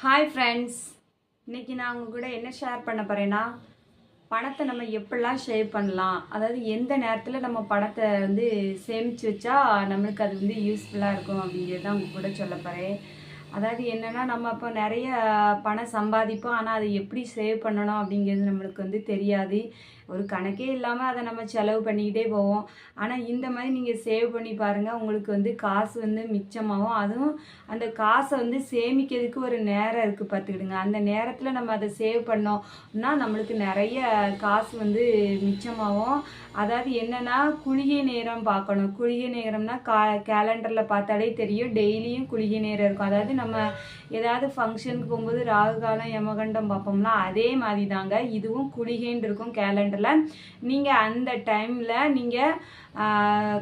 Hi friends இன்றைக்கி நான் உங்கள் கூட என்ன ஷேர் பண்ண போகிறேன்னா பணத்தை நம்ம எப்படிலாம் சேவ் பண்ணலாம்? அதாவது எந்த நேரத்தில் நம்ம பணத்தை வந்து சேமித்து வச்சா நம்மளுக்கு அது வந்து யூஸ்ஃபுல்லாக இருக்கும் அப்படிங்கிறது தான் உங்கள் கூட சொல்ல போகிறேன் அதாவது என்னென்னா நம்ம இப்போ நிறைய பணம் சம்பாதிப்போம் ஆனால் அதை எப்படி சேவ் பண்ணணும் அப்படிங்கிறது நம்மளுக்கு வந்து தெரியாது. ஒரு கணக்கே இல்லாமல் அதை நம்ம செலவு பண்ணிக்கிட்டே போவோம். ஆனால் இந்த மாதிரி நீங்கள் சேவ் பண்ணி பாருங்கள் உங்களுக்கு வந்து காசு வந்து மிச்சமாகும். அதுவும் அந்த காசை வந்து சேமிக்கிறதுக்கு ஒரு நேரம் இருக்குது பார்த்துக்கிடுங்க. அந்த நேரத்தில் நம்ம அதை சேவ் பண்ணோம்னா நம்மளுக்கு நிறைய காசு வந்து மிச்சமாகும். அதாவது என்னென்னா குளிகை நேரம் பார்க்கணும். குளிகை நேரம்னா கா கேலண்டரில் பார்த்தாலே தெரியும். டெய்லியும் குளிகை நேரம் இருக்கும். அதாவது நம்ம ஏதாவது ஃபங்க்ஷனுக்கு போகும்போது ராகு காலம் யமகண்டம் பார்ப்போம்னா அதே மாதிரி தாங்க. இதுவும் குளிகைன்னு இருக்கும் கேலண்டர் கேலண்டரில் நீங்கள் அந்த டைமில் நீங்கள்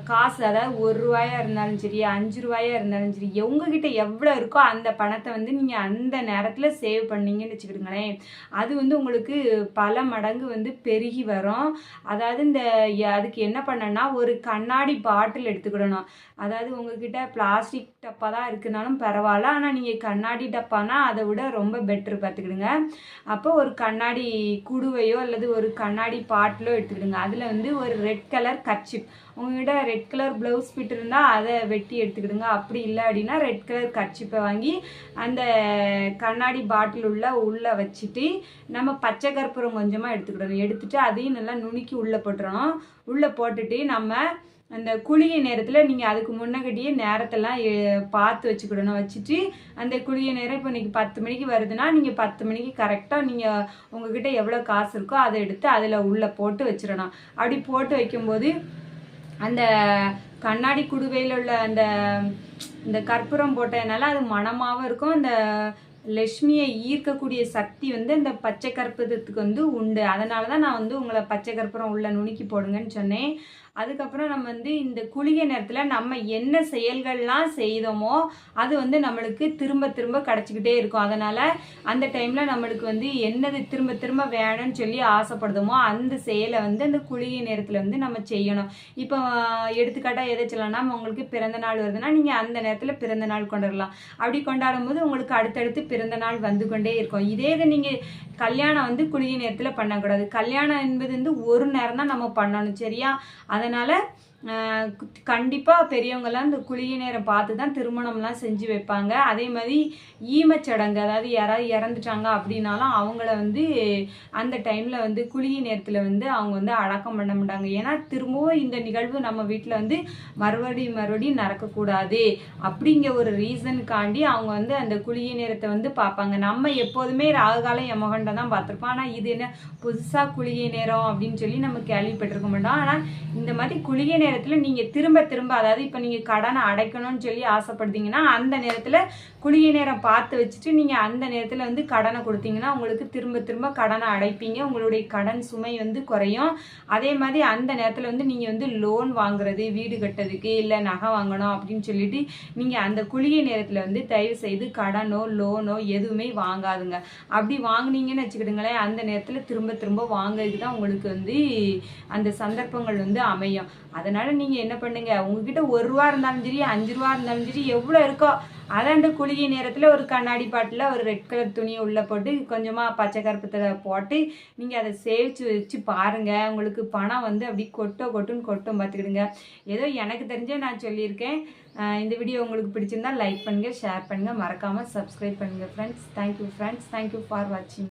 காசு அதாவது ஒரு ரூபாயா இருந்தாலும் சரி அஞ்சு ரூபாயா இருந்தாலும் சரி உங்ககிட்ட எவ்வளோ இருக்கோ அந்த பணத்தை வந்து நீங்கள் அந்த நேரத்தில் சேவ் பண்ணீங்கன்னு வச்சுக்கிடுங்களேன். அது வந்து உங்களுக்கு பல மடங்கு வந்து பெருகி வரும். அதாவது இந்த அதுக்கு என்ன பண்ணனா ஒரு கண்ணாடி பாட்டில் எடுத்துக்கிடணும். அதாவது உங்ககிட்ட பிளாஸ்டிக் டப்பா தான் இருக்குனாலும் பரவாயில்ல. ஆனால் நீங்கள் கண்ணாடி டப்பானா அதை விட ரொம்ப பெட்ரு பார்த்துக்கிடுங்க. அப்போ ஒரு கண்ணாடி குடுவையோ அல்லது ஒரு கண்ணாடி பாட்டிலோ எடுத்துக்கிடுங்க. அதில் வந்து ஒரு ரெட் கலர் கச்சிப் உங்ககிட்ட ரெட் கலர் ப்ளவுஸ் ஃபிட் இருந்தால் அதை வெட்டி எடுத்துக்கிடுங்க. அப்படி இல்லை அப்படின்னா ரெட் கலர் கர்ச்சிப்பை வாங்கி அந்த கண்ணாடி பாட்டில் உள்ள உள்ளே வச்சுட்டு நம்ம பச்சை கற்பூரம் கொஞ்சமாக எடுத்துக்கிடணும். எடுத்துகிட்டு அதையும் நல்லா நுணுக்கி உள்ளே போட்டுறணும். உள்ளே போட்டுட்டு நம்ம அந்த குளிகை நேரத்தில் நீங்கள் அதுக்கு முன்னகட்டியே நேரத்தெல்லாம் பார்த்து வச்சுக்கிடணும். வச்சுட்டு அந்த குளிகை நேரம் இப்போ இன்றைக்கி பத்து மணிக்கு வருதுன்னா நீங்கள் பத்து மணிக்கு கரெக்டாக நீங்கள் உங்ககிட்ட எவ்வளோ காசு இருக்கோ அதை எடுத்து அதில் உள்ளே போட்டு வச்சிடணும். அப்படி போட்டு வைக்கும்போது அந்த கண்ணாடி குடுவையில் உள்ள அந்த இந்த கற்பூரம் போட்டதுனால அது மணமாகவும் இருக்கும். அந்த லட்சுமியை ஈர்க்கக்கூடிய சக்தி வந்து அந்த பச்சை கற்பூரத்துக்கு வந்து உண்டு. அதனால தான் நான் வந்து உங்களை பச்சை கற்பூரம் உள்ள நுணுக்கி போடுங்கன்னு சொன்னேன். அதுக்கப்புறம் நம்ம வந்து இந்த குளிகை நேரத்தில் நம்ம என்ன செயல்கள்லாம் செய்தோமோ அது வந்து நம்மளுக்கு திரும்ப திரும்ப கிடச்சிக்கிட்டே இருக்கும். அதனால் அந்த டைமில் நம்மளுக்கு வந்து என்னது திரும்ப திரும்ப வேணும்னு சொல்லி ஆசைப்படுதோமோ அந்த செயலை வந்து அந்த குளிகை நேரத்தில் வந்து நம்ம செய்யணும். இப்போ எடுத்துக்காட்டாக எதை சொல்லலாம் உங்களுக்கு பிறந்த நாள் வருதுன்னா நீங்கள் அந்த நேரத்தில் பிறந்த நாள் கொண்டாடலாம். அப்படி கொண்டாடும் போது உங்களுக்கு அடுத்தடுத்து பிறந்த நாள் வந்து கொண்டே இருக்கும். இதே இதை நீங்கள் கல்யாணம் வந்து குளிகை நேரத்தில் பண்ணக்கூடாது. கல்யாணம் என்பது வந்து ஒரு நேரம் தான் நம்ம பண்ணணும் சரியா? அதனால் கண்டிப்பாக பெரியவங்கெல்லாம் இந்த குளிகை நேரம் பார்த்து தான் திருமணம்லாம் செஞ்சு வைப்பாங்க. அதே மாதிரி ஈமச்சடங்கு அதாவது யாராவது இறந்துட்டாங்க அப்படின்னாலும் அவங்கள வந்து அந்த டைமில் வந்து குளிகை நேரத்தில் வந்து அவங்க வந்து அடக்கம் பண்ண மாட்டாங்க. ஏன்னா திரும்பவும் இந்த நிகழ்வு நம்ம வீட்டில் வந்து மறுபடியும் மறுபடியும் நடக்கக்கூடாது அப்படிங்கிற ஒரு ரீசனுக்காண்டி அவங்க வந்து அந்த குளிகை நேரத்தை வந்து பார்ப்பாங்க. நம்ம எப்போதுமே ராகுகாலம் யமகண்டம் தான் பார்த்துருப்போம். ஆனால் இது என்ன புதுசாக குளிகை நேரம் அப்படின்னு சொல்லி நம்ம கேள்விப்பட்டிருக்க மாட்டோம். ஆனால் இந்த மாதிரி குளிகை நேரம் நேரத்தில் நீங்கள் திரும்ப திரும்ப அதாவது இப்போ நீங்கள் கடனை அடைக்கணும்னு சொல்லி ஆசைப்படுறீங்கன்னா அந்த நேரத்தில் குளிகை நேரம் பார்த்து வச்சுட்டு நீங்கள் அந்த நேரத்தில் வந்து கடனை கொடுத்தீங்கன்னா உங்களுக்கு திரும்ப திரும்ப கடனை அடைப்பீங்க. உங்களுடைய கடன் சுமை வந்து குறையும். அதே மாதிரி அந்த நேரத்தில் வந்து நீங்கள் வந்து லோன் வாங்குறது வீடு கட்டுறதுக்கு இல்லை நகை வாங்கணும் அப்படின்னு சொல்லிட்டு நீங்கள் அந்த குளிய நேரத்தில் வந்து தயவு செய்து கடனோ லோனோ எதுவுமே வாங்காதுங்க. அப்படி வாங்கினீங்கன்னு வச்சுக்கிட்டுங்களேன் அந்த நேரத்தில் திரும்ப திரும்ப வாங்குறதுக்கு தான் உங்களுக்கு வந்து அந்த சந்தர்ப்பங்கள் வந்து அமையும். அதனால் அதனால நீங்கள் என்ன பண்ணுங்க? உங்ககிட்ட ஒரு ரூபா இருந்தாலும் சரி அஞ்சு ரூபா இருந்தாலும் சரி எவ்வளோ இருக்கோ அதை அந்த குளிகை நேரத்தில் ஒரு கண்ணாடி பாட்டில் ஒரு ரெட் கலர் துணியை உள்ளே போட்டு கொஞ்சமாக பச்சை கருப்பத்தில் போட்டு நீங்கள் அதை சேவிச்சு வச்சு பாருங்கள் உங்களுக்கு பணம் வந்து அப்படி கொட்டோ கொட்டுன்னு கொட்டும் பார்த்துக்கிடுங்க. ஏதோ எனக்கு தெரிஞ்ச நான் சொல்லியிருக்கேன். இந்த வீடியோ உங்களுக்கு பிடிச்சிருந்தா லைக் பண்ணுங்கள் ஷேர் பண்ணுங்கள் மறக்காமல் சப்ஸ்கிரைப் பண்ணுங்கள் friends thank you friends thank you for வாட்சிங்